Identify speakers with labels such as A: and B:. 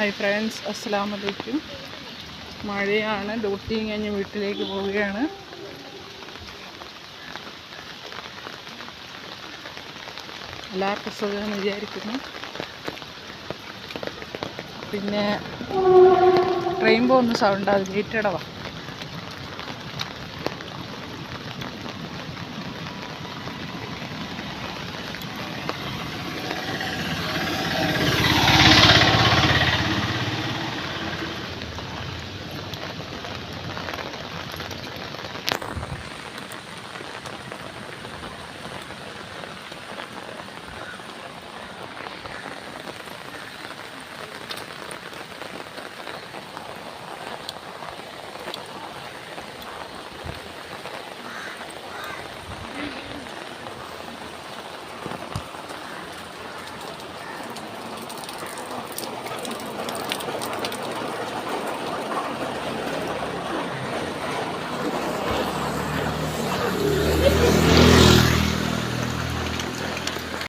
A: Hi friends അസ്സാം വലൈക്കും മഴയാണ്. ഡ്യൂട്ടി കഴിഞ്ഞ് വീട്ടിലേക്ക് പോവുകയാണ്. എല്ലാവർക്കും സുഖമെന്ന് വിചാരിക്കുന്നു. പിന്നെ ട്രെയിൻ പോകുന്ന സൗണ്ട് ഗേറ്റടവാണ്